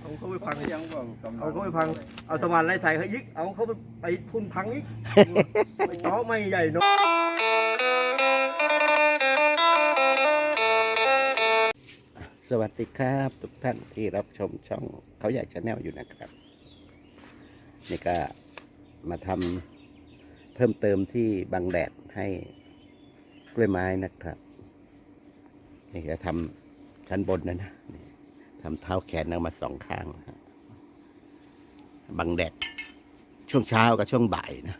เอาเขาไปพังยังบอกกำลังเอาเขาไปพัง เอาสมานไล่ใส่เขายิกเอาเขาไปไปทุนพังอีกไปต่อไม่ใหญ่เนาะสวัสดีครับทุกท่านที่รับชมช่องเขาใหญ่ชาแนลอยู่นะครับนี่ก็มาทำเพิ่มเติมที่บังแดดให้กล้วยไม้นะครับ นี่จะทำชั้นบนนะนะนี่ ทำเท้าแขนออกมาสองข้างนะฮะบังแดดช่วงเช้ากับช่วงบ่ายนะ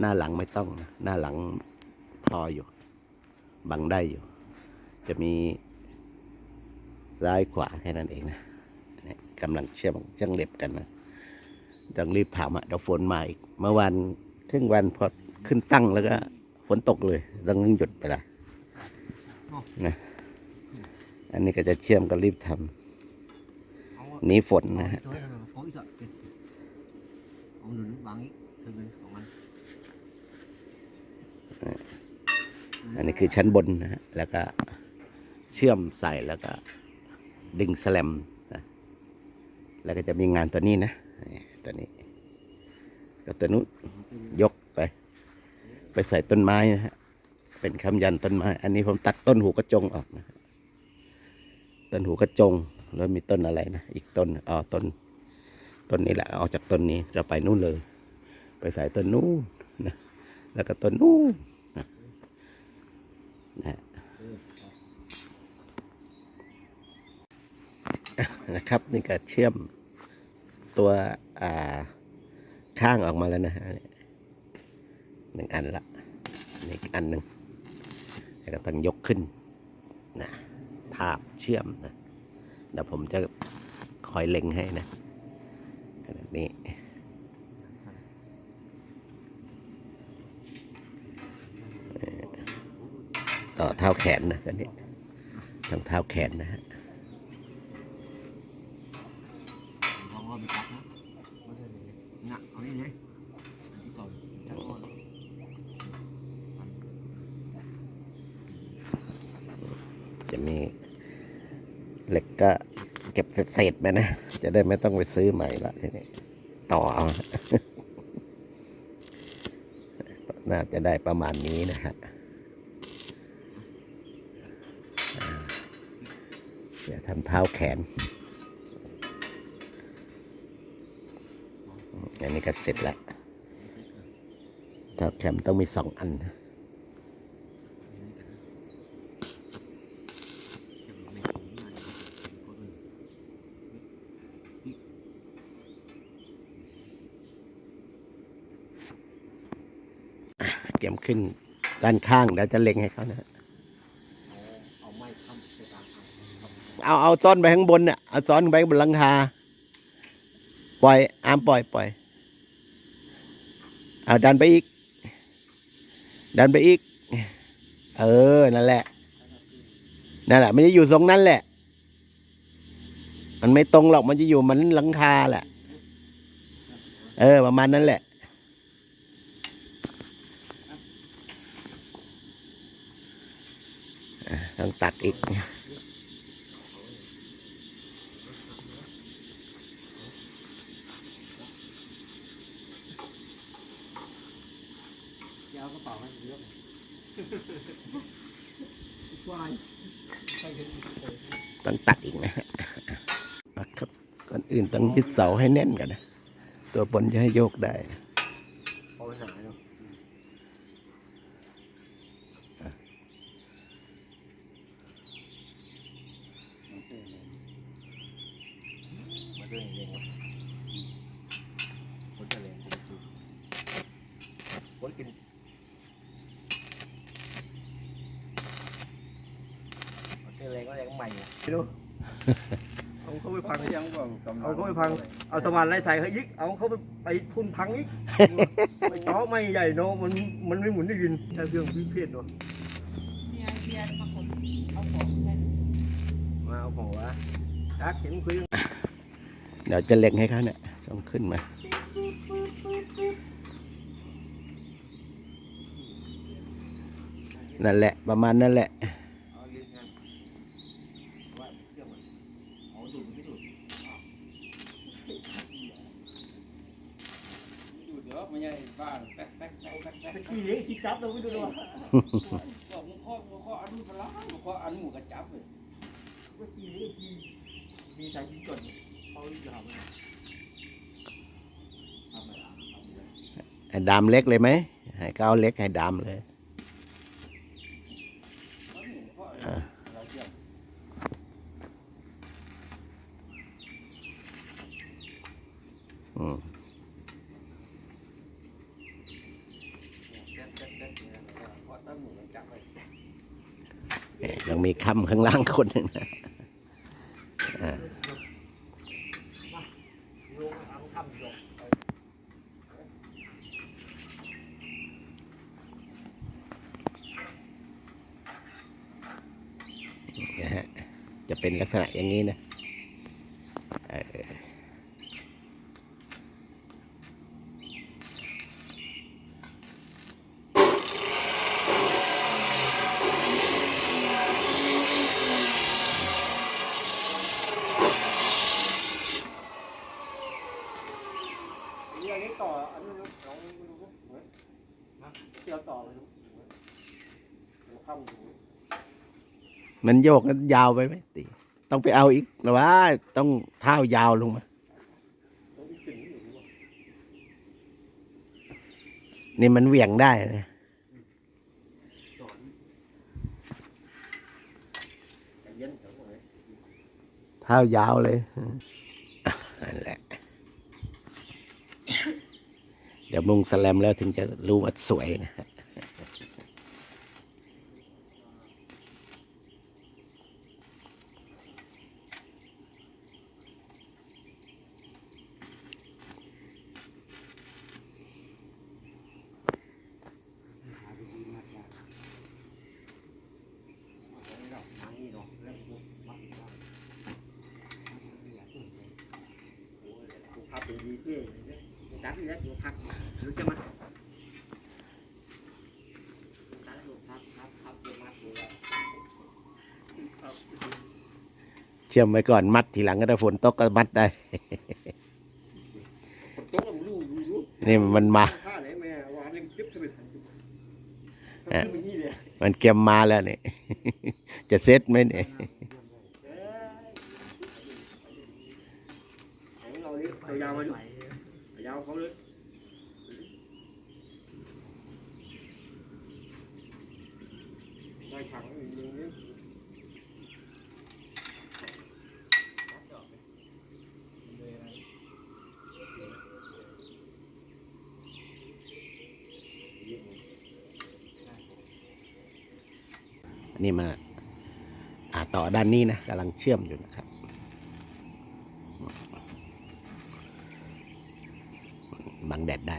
หน้าหลังไม่ต้องนะหน้าหลังพออยู่ บังได้อยู่ จะมีซ้ายขวาแค่นั้นเองนะกำลังเชื่อมช่างเล็บกันนะต้องรีบถามอะเดี๋ยวฝนมาอีก เมื่อวันครึ่งวันพอขึ้นตั้งแล้วก็ฝนตกเลยต้องหยุดไปละนะ อันนี้ก็จะเชื่อมก็รีบทำหนีฝนนะฮะเอาอีกสักเอาหนุนวางอีกถึงเลยของมันอันนี้คือชั้นบนนะฮะ แล้วก็เชื่อมใส่แล้วก็ดึงแสลมนะแล้วก็จะมีงานตัวนี้นะนี่ตัวนี้ก็ตัวนู้นยกไป ไปใส่ต้นไม้นะฮะ เป็นคำยันต้นไม้ อันนี้ผมตัดต้นหูกระจงออกนะฮะ ต้นหูกระจง แล้วมีต้นอะไรนะ อีกต้นอ๋อต้น ต้นนี้แหละ ออกจากต้นนี้เราไปนู่นเลย ไปใส่ต้นนู้นนะ แล้วก็ต้นนู้นนะฮะนะครับนี่ก็เชื่อมตัวอ่าข้างออกมาแล้วนะฮะหนึ่งอันละอีกอันหนึ่งแล้วก็ต้องยกขึ้น ทาบเชื่อมนะเดี๋ยวผมจะคอยเล็งให้นะขนาดนี้ต่อเท้าแขนนะตัวนี้ทางเท้าแขนนะฮะจะมี เหล็กก็เก็บเศษๆไปนะ จะได้ไม่ต้องไปซื้อใหม่ละทีนี้ต่อเอาน่าจะได้ประมาณนี้นะฮะเดี๋ยวทำเท้าแขน อันนี้ก็เสร็จแล้วเท้าแขนต้องมีสองอันนะ เกี่ยมขึ้นด้านข้างเดี๋ยวจะเล็งให้เขานะฮะเอาเอาซ้อนไปข้างบนเนี่ยเอาซ้อนไปบนหลังคาปล่อยอามปล่อยปล่อยเอาดันไปอีก ดันไปอีก เออนั่นแหละนั่นแหละมันจะอยู่ตรงนั้นแหละ มันไม่ตรงหรอกมันจะอยู่เหมันหลังคาแหละ เออ ประมาณนั้นแหละ ต้องตัดอีกเดี๋ยวกระเป๋าให้เยอะควายต้องตัดอีกนะฮะครับ ก่อนอื่นต้องยึดเสาให้แน่นก่อนนะ ตัวบนจะให้โยกได้ เอาไปหาเนาะ มาด้วยเองวะคนจะเล่นจริงๆคนกินเอาเจอแรงก็แรงใหม่อะ ไม่รู้เอาเขาไปพังยังบอกกำลังเอาเขาไปพัง เอาสมานไล่ใส่เขายิกเอาเขาไปไปทุนพังอีกไปต่อไม่ใหญ่เนาะมันมันไม่หมุนได้ยินแค่เครื่องพิเศษเนาะเบียร์เบียร์มาขนเอาของกันมาเอาของวะดักเห็นคุยเดี๋ยวจะเล็งให้เขาเนี่ยส่งขึ้นมานั่นแหละประมาณนั่นแหละ เอาลิ้นกันว่าเครื่องมัน ไม่ใช่บ้านแป๊กแป๊กแป๊กแป๊กแป๊ก ตะกี้เลี้ยงที่จับเราไม่ดูเลยว่า บอกมึงพ่อมึง พ่ออนุพลามึงพ่ออนุก็จับเลยตะกี้เลี้ยงที่มีสายชิ้นส่วนเขาจะทำอะไรทำอะไรให้ดามเล็กเลยไหมให้ก็เอาเล็กให้ดามเลยอ่าเราเชื่อม อืม แป๊กแป๊กแป๊กเนี่ยเพราะตั้งหมูมันจับเลย เอ๊ะ ยังมีคำข้างล่างคนหนึ่งนะอ่าโยงทำคำโยงนะฮะจะเป็นลักษณะอย่างนี้นะเออเรื่องนี้ต่ออันนี้น้องไม่รู้เหมือนนะเที่ยวต่อไปดูหัวค่ำดู มันโยกนั้นยาวไปไหมตีต้องไปเอาอีกหรือว่า ต้องเท้ายาวลงมาต้องมีสิ่งนี้อยู่ด้วยนี่มันเหวี่ยงได้นะเท้ายาวเลยนั่นแหละ เดี๋ยวมุงสแลมแล้วถึงจะรู้ว่าสวยนะ ฮะพับเป็นดีเท่จัดที่แล้วอยู่พักรู้จะมาจัดอยู่พักพักพับเป็นมัดอยู่แล้วครับเชื่อมไว้ก่อนมัดทีหลังก็ได้ฝนตกก็มัดได้คนโต๊ะมันรู้รู้รู้นี่มันมาผ้าไหนแม่วางเล่นจิ๊บเข้าไปทันทีทำเป็นนี่เลยมันเก็บมาแล้วเนี่ย จะเซ็ตไหมเนี่ย เอ้ยของ เรานี่เอายาวมาดูเอายาวเขาเลยได้ถังอย่างนี้อันนี้มาอ่าต่อด้านนี้นะกำลังเชื่อมอยู่นะครับ งแดดได้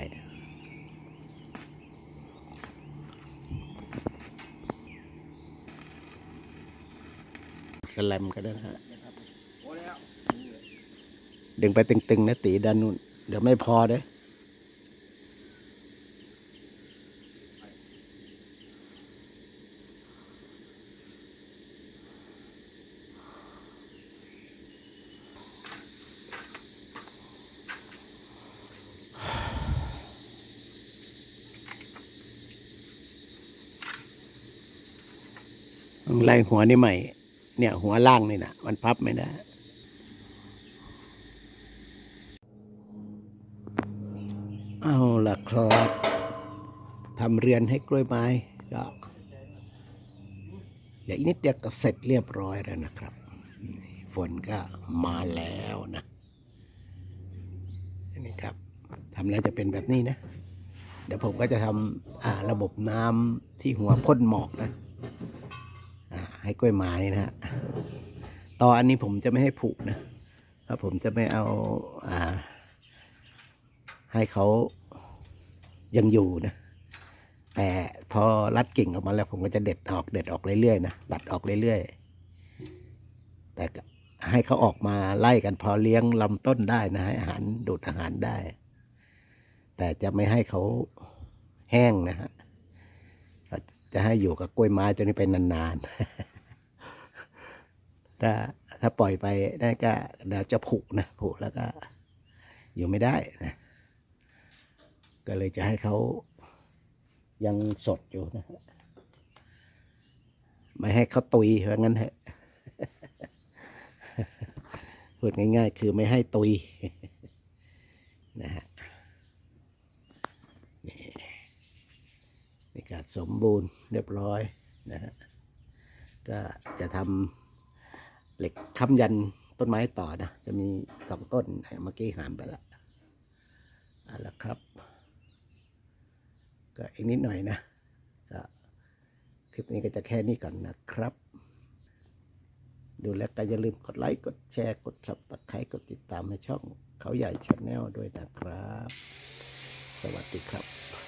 สแลมก็ได้นะฮะโอ้แล้วดึงไปตึงๆนะตีด้านนู้น เดี๋ยวไม่พอเด้อ ไล่หัวนี่ใหม่ เนี่ย หัวล่างนี่นะมันพับไม่ได้เอาล่ะครับทำเรือนให้กล้วยไม้ก็เดี๋ยวอีกนิดเดียวก็เสร็จเรียบร้อยแล้วนะครับ ฝนก็มาแล้วนะนี่ครับทำแล้วจะเป็นแบบนี้นะ เดี๋ยวผมก็จะทำอ่าระบบน้ำที่หัวพ่นหมอกนะาให้กล้วยไม้นะฮะต่ออันนี้ผมจะไม่ให้ผุนะเพราะผมจะไม่เอาอ่า ให้เขายังอยู่นะ แต่พอรัดกิ่งออกมาแล้ว ผมก็จะเด็ดออกเด็ดออกเรื่อยๆนะตัดออกเรื่อยๆ แต่ให้เขาออกมาไล่กันพอเลี้ยงลำต้นได้นะให้อาหารดูดอาหารได้ แต่จะไม่ให้เขาแห้งนะฮะจะให้อยู่กับกล้วยไม้จนนี้เป็นนานๆ ถ้าถ้าปล่อยไปนั่นก็เดี๋ยวจะผุนะผุแล้วก็ อยู่ไม่ได้นะก็เลยจะให้เขายังสดอยู่นะฮะไม่ให้เขาตุยว่างั้นเถอะพูดง่าย ๆ คือไม่ให้ตุยนะฮะนี่นี่ก็สมบูรณ์เรียบร้อยนะฮะก็จะทำ เหล็กค้ำยันต้นไม้ต่อนะ จะมีสองต้นเมื่อกี้หามไปแล้วเอาละครับ ก็อีกนิดหน่อยนะก็คลิปนี้ก็จะแค่นี้ก่อนนะครับ ดูแล้วก็อย่าลืมกดไลค์กดแชร์กด subscribe กดติดตามให้ช่องเขาใหญ่ชาแนลด้วยนะครับ สวัสดีครับ